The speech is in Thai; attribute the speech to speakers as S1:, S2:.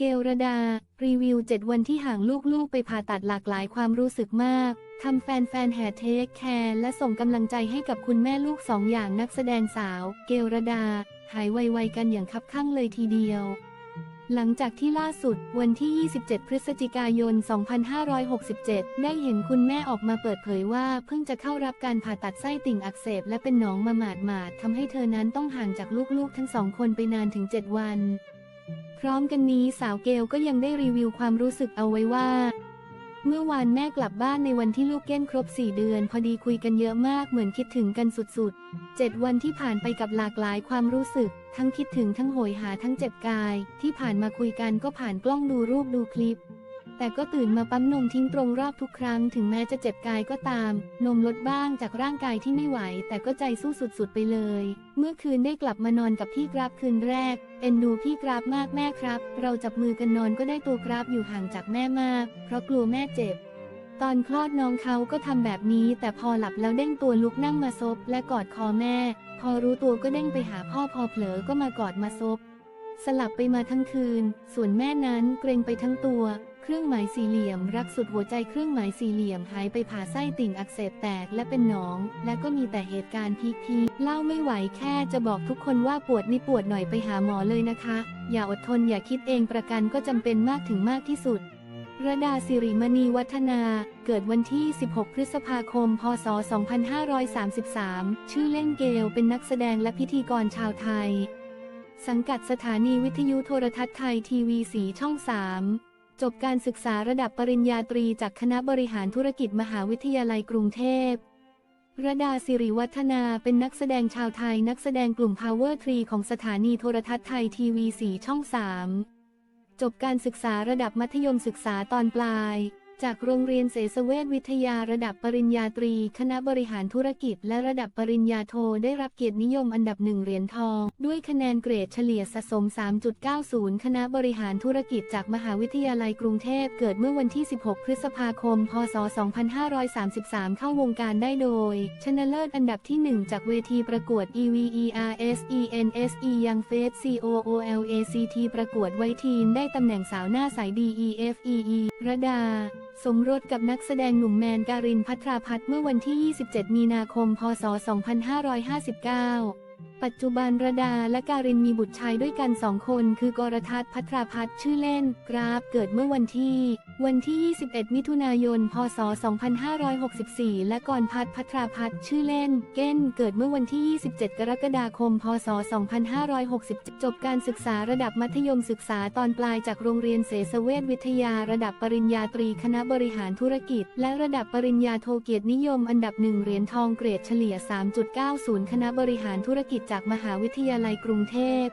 S1: เกลระดา รีวิว 7 วันที่ห่างลูกๆ ไปผ่าตัดหลากหลายความรู้สึกมาก ทำแฟนๆ แห่เทคแคร์และส่งกำลังใจให้กับคุณแม่ลูกสองอย่างนักแสดงสาว เกลระดา หายไวๆกันอย่างคับข้างเลยทีเดียว หลังจากที่ล่าสุดวันที่ 27 พฤศจิกายน 2567 ได้เห็นคุณแม่ออกมาเปิดเผยว่า เพิ่งจะเข้ารับการผ่าตัดไส้ติ่งอักเสบและเป็นหนองมาหมาดๆทำให้เธอนั้นต้องห่างจากลูกๆ ทั้งสองคนไปนานถึง 7 วัน พร้อมกันนี้สาวเกลก็ยังได้รีวิวความรู้สึกเอาไว้ว่า เมื่อวานแม่กลับบ้านในวันที่ลูกเก้นครบ 4 เดือน พอดีคุยกันเยอะมากเหมือนคิดถึงกันสุดๆ 7 วันที่ผ่านไปกับหลากหลายความรู้สึก ทั้งคิดถึงทั้งโหยหาทั้งเจ็บกาย ที่ผ่านมาคุยกันก็ผ่านกล้องดูรูปดูคลิป แต่ก็ตื่นมาปั๊มนมทิ้งตรงรอบทุกครั้งถึงแม้จะเจ็บกายก็ตาม นมลดบ้างจากร่างกายที่ไม่ไหว แต่ก็ใจสู้สุดๆไปเลย เมื่อคืนได้กลับมานอนกับพี่กราฟคืนแรก เอ็นดูพี่กราฟมากแม่ครับ เราจับมือกันนอนก็ได้ตัวกราฟอยู่ห่างจากแม่มาก เพราะกลัวแม่เจ็บ ตอนคลอดน้องเขาก็ทำแบบนี้ แต่พอหลับแล้วเด้งตัวลุกนั่งมาซบและกอดคอแม่ พอรู้ตัวก็เด้งไปหาพ่อพอเผลอก็มากอดมาซบ สลับไปมาทั้งคืน ส่วนแม่นั้นเกรงไปทั้งตัว เครื่องหมายสี่เหลี่ยม รักสุดหัวใจเครื่องหมายสี่เหลี่ยมหายไปผ่าไส้ติ่งอักเสบแตกและเป็นหนอง และก็มีแต่เหตุการณ์พีคๆเล่าไม่ไหวแค่จะบอกทุกคนว่าปวดนี่ปวดหน่อยไปหาหมอเลยนะคะ อย่าอดทนอย่าคิดเองประกันก็จำเป็นมากถึงมากที่สุดระดาสิริมณีวัฒนา เกิดวันที่ 16 พฤษภาคม พศ 2533 ชื่อเล่นเกล เป็นนักแสดงและพิธีกรชาวไทย สังกัดสถานีวิทยุโทรทัศน์ไทยทีวีสีช่อง 3 จบการศึกษาระดับปริญญาตรีจากคณะบริหารธุรกิจมหาวิทยาลัยกรุงเทพระดาสิริวัฒนาเป็นนักแสดงชาวไทยนักแสดงกลุ่ม Power 3 ของสถานีโทรทัศน์ไทยทีวีสีช่อง 3 จบการศึกษาระดับมัธยมศึกษาตอนปลาย จากโรงเรียนเสสเวชวิทยาระดับปริญญาตรี คณะบริหารธุรกิจ และระดับปริญญาโทได้รับเกียรตินิยมอันดับหนึ่งเหรียญทอง ด้วยคะแนนเกรดเฉลี่ยสะสม 3.90 คณะบริหารธุรกิจจากมหาวิทยาลัยกรุงเทพเกิดเมื่อวันที่ 16 พฤษภาคม พศ 2533 เข้าวงการได้โดย ชนะเลิศอันดับที่ 1 จากเวทีประกวด EVERSENSE Young Face COOLACT ประกวดไวทีนได้ตำแหน่งสาวหน้าใส DEFEE ระดา สมรสกับนักแสดงหนุ่มแมนการินพัทราพัฒน์เมื่อวันที่ 27 มีนาคม พศ 2559 ปัจจุบันระดาและการินมีบุตรชายด้วยกันสองคนคือกรทัศน์พัทราพัฒน์ชื่อเล่น กราฟเกิดเมื่อวันที่ วันที่ 21 มิถุนายน พศ 2564 และกรพัฒน์พัทราพัฒน์ชื่อเล่น เก้นเกิดเมื่อวันที่ 27 กรกฎาคม พศ 2560 จบการศึกษาระดับมัธยมศึกษาตอนปลายจากโรงเรียนเสสเวชวิทยาระดับปริญญาตรีคณะบริหารธุรกิจ และระดับปริญญาโทเกียรตินิยมอันดับหนึ่งเหรียญทองเกรดเฉลี่ย 3.90 คณะบริหารธุรกิจจากมหาวิทยาลัยกรุงเทพ